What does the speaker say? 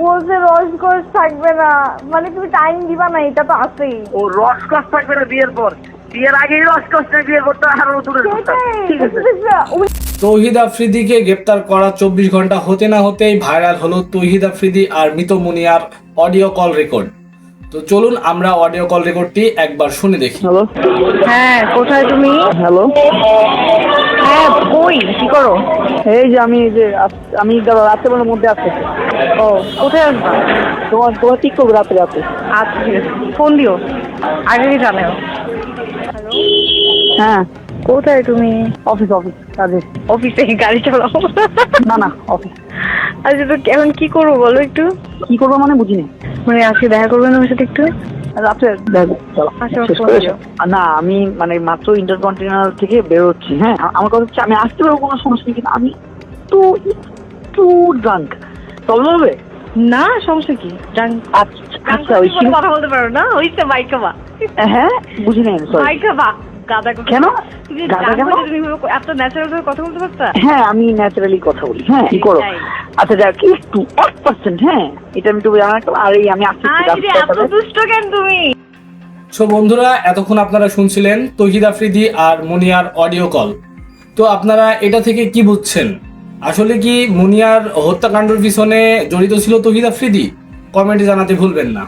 বলছে রসকস থাকবে না। মানে তুমি টাইম দিবা না এটা তো আছেই। ও রসকস থাকবে না বিয়ের পর। বিয়ের আগেই রসকস না বিয়ের পর তো আরও ঠিক আছে। তৌহিদ আফ্রিদিকে গ্রেপ্তার করা চব্বিশ ঘণ্টা হতে না হতেই ভাইরাল হলো তৌহিদ আফ্রিদি আর মিত মুনিয়ার অডিও কল রেকর্ড। তো চলুন আমরা অডিও কল রেকর্ডটি একবার শুনে দেখি। হ্যালো। হ্যাঁ কোথায় তুমি? হ্যালো। হ্যাঁ কই? কি করো? এই যে আমি এই যে আস- আমি রাত্রেবেলার মধ্যে আসতেছি ও কোথায় আসবা? তোমার তোমার ঠিক করবে রাত্রে রাতে আচ্ছা ঠিক আছে ফোন দিও। আগে জানাও। হ্যাঁ। কোথায় তুমি? অফিস অফিস কাজে। অফিসে গাড়ি চালাও। না না অফিস। আচ্ছা তো এখন কি করব বলো একটু? কি করব মানে বুঝিনি। মানে আজকে দেখা করবেন আমার সাথে একটু? আর না আমি মানে মাত্র ইন্টারকন্টিনেন্টাল থেকে বেরোচ্ছি হ্যাঁ? আমার কথা হচ্ছে আমি আসতে পারব কোনো সমস্যা নেই কিন্তু আমি একটু একটু ড্রাঙ্ক প্রবলেম হবে? না সমস্যা কি? জান- আচ্ছা আচ্ছা ওই কথা বলতে পারো না? ওইটা বাইকা বা হ্যাঁ বুঝি নাই সরি বাইকা বা গাদা কেন? গাদা কেন? তুমি এত ন্যাচারাল ভাবে কথা বলতে পারতা? হ্যাঁ আমি ন্যাচারালি কথা বলি হ্যাঁ কি করো। আচ্ছা যাক একটু এক পার্সেন্ট হ্যাঁ? এটা আমি একটু জানা আর এই আমি আসছি এত দুষ্ট কেন তুমি? সো বন্ধুরা এতক্ষণ আপনারা শুনছিলেন তহিদ আফ্রিদি আর মুনিয়ার অডিও কল। তো আপনারা এটা থেকে কি বুঝছেন? আসলে কি মুনিয়ার হত্যাকাণ্ডের পিছনে জড়িত ছিল তহিদ আফ্রিদি? কমেন্টে জানাতে ভুলবেন না।